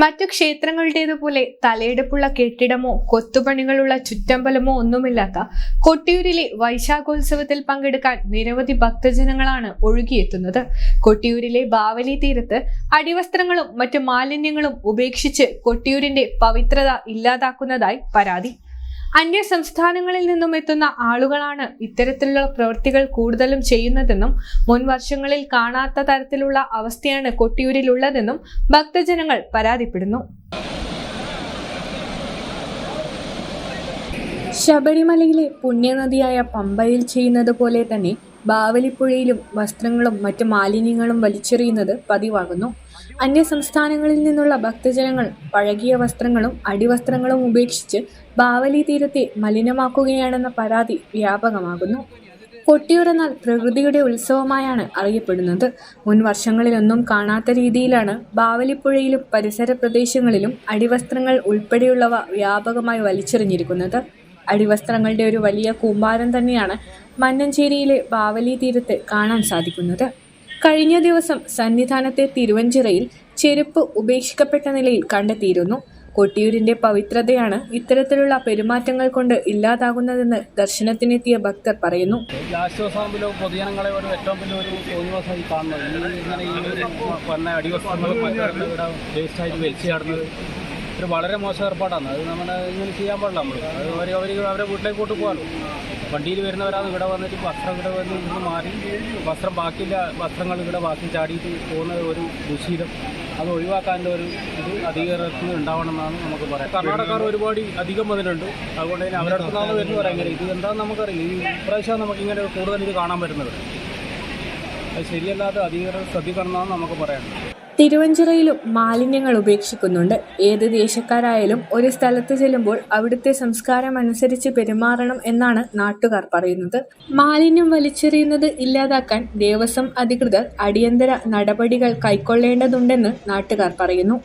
മറ്റു ക്ഷേത്രങ്ങളുടേതുപോലെ തലയെടുപ്പുള്ള കെട്ടിടമോ കൊത്തുപണികളുള്ള ചുറ്റമ്പലമോ ഒന്നുമില്ലാത്ത കൊട്ടിയൂരിലെ വൈശാഖോത്സവത്തിൽ പങ്കെടുക്കാൻ നിരവധി ഭക്തജനങ്ങളാണ് ഒഴുകിയെത്തുന്നത്. കൊട്ടിയൂരിലെ ബാവലി തീരത്ത് അടിവസ്ത്രങ്ങളും മറ്റു മാലിന്യങ്ങളും ഉപേക്ഷിച്ച് കൊട്ടിയൂരിന്റെ പവിത്രത ഇല്ലാതാക്കുന്നതായി പരാതി. അന്യ സംസ്ഥാനങ്ങളിൽ നിന്നും എത്തുന്ന ആളുകളാണ് ഇത്തരത്തിലുള്ള പ്രവൃത്തികൾ കൂടുതലും ചെയ്യുന്നതെന്നും മുൻ വർഷങ്ങളിൽ കാണാത്ത തരത്തിലുള്ള അവസ്ഥയാണ് കൊട്ടിയൂരിലുള്ളതെന്നും ഭക്തജനങ്ങൾ പരാതിപ്പെടുന്നു. ശബരിമലയിലെ പുണ്യനദിയായ പമ്പയിൽ ചെയ്യുന്നത് പോലെ തന്നെ ബാവലിപ്പുഴയിലും വസ്ത്രങ്ങളും മറ്റ് മാലിന്യങ്ങളും വലിച്ചെറിയുന്നത് പതിവാകുന്നു. അന്യ സംസ്ഥാനങ്ങളിൽ നിന്നുള്ള ഭക്തജനങ്ങൾ പഴകിയ വസ്ത്രങ്ങളും അടിവസ്ത്രങ്ങളും ഉപേക്ഷിച്ച് ബാവലി തീരത്തെ മലിനമാക്കുകയാണെന്ന പരാതി വ്യാപകമാകുന്നു. കൊട്ടിയുറന്നാൽ പ്രകൃതിയുടെ ഉത്സവമായാണ് അറിയപ്പെടുന്നത്. മുൻ വർഷങ്ങളിലൊന്നും കാണാത്ത രീതിയിലാണ് ബാവലിപ്പുഴയിലും പരിസര പ്രദേശങ്ങളിലും അടിവസ്ത്രങ്ങൾ ഉൾപ്പെടെയുള്ളവ വ്യാപകമായി വലിച്ചെറിഞ്ഞിരിക്കുന്നത്. അടിവസ്ത്രങ്ങളുടെ ഒരു വലിയ കൂമ്പാരം തന്നെയാണ് മന്നഞ്ചേരിയിലെ ബാവലി തീരത്ത് കാണാൻ സാധിക്കുന്നത്. കഴിഞ്ഞ ദിവസം സന്നിധാനത്തെ തിരുവഞ്ചിറയിൽ ചെരുപ്പ് ഉപേക്ഷിക്കപ്പെട്ട നിലയിൽ കണ്ടെത്തിയിരുന്നു. കൊട്ടിയൂരിന്റെ പവിത്രതയാണ് ഇത്തരത്തിലുള്ള പെരുമാറ്റങ്ങൾ കൊണ്ട് ഇല്ലാതാകുന്നതെന്ന് ദർശനത്തിനെത്തിയ ഭക്തർ പറയുന്നു. പൊതുജനങ്ങളെ ഒരു ഏറ്റവും വലിയ ഒരു കാണുന്നത് ഇങ്ങനെ ഈ ഒരു വളരെ മോശം ഏർപ്പാടാണ്. അത് നമ്മുടെ ഇങ്ങനെ ചെയ്യാൻ പാടില്ല നമ്മൾ അത് അവർ അവർ അവരെ വീട്ടിലേക്ക് കൂട്ട് പോകാമല്ലോ വണ്ടിയിൽ വരുന്നവരാണ് ഇവിടെ വന്നിട്ട് വസ്ത്രം ഇവിടെ വന്ന് ഇവിടുന്ന് മാറി. വസ്ത്രം ബാക്കിയില്ല. വസ്ത്രങ്ങൾ ഇവിടെ ബാക്കി ചാടിയിട്ട് പോകുന്ന ഒരു ദുശീലം. അത് ഒഴിവാക്കാന്റെ ഒരു ഇത് അധികാരത്തിന് ഉണ്ടാവണമെന്നാണ് നമുക്ക് പറയാം. കർണാടകക്കാർ ഒരുപാട് അധികം വന്നിട്ടുണ്ട്. അതുകൊണ്ട് തന്നെ അവരുടെ അടുത്താണ് വരുന്നത് പറയാം ഇങ്ങനെ ഇത്. എന്താണെന്ന് നമുക്കറിയില്ല. ഈ പ്രാവശ്യം നമുക്ക് ഇങ്ങനെ കൂടുതൽ ഇത് കാണാൻ പറ്റുന്നത്. അത് ശരിയല്ലാതെ അധികൃതർ ശ്രദ്ധിക്കണമെന്നാണ് നമുക്ക് പറയാൻ തിരുവഞ്ചിറയിലും മാലിന്യങ്ങൾ ഉപേക്ഷിക്കുന്നുണ്ട്. ഏത് ദേശക്കാരായാലും ഒരു സ്ഥലത്ത് ചെല്ലുമ്പോൾ അവിടുത്തെ സംസ്കാരം അനുസരിച്ച് പെരുമാറണം എന്നാണ് നാട്ടുകാർ പറയുന്നത്. മാലിന്യം വലിച്ചെറിയുന്നത് ഇല്ലാതാക്കാൻ ദേവസ്വം അധികൃതർ അടിയന്തര നടപടികൾ കൈക്കൊള്ളേണ്ടതുണ്ടെന്ന് നാട്ടുകാർ പറയുന്നു.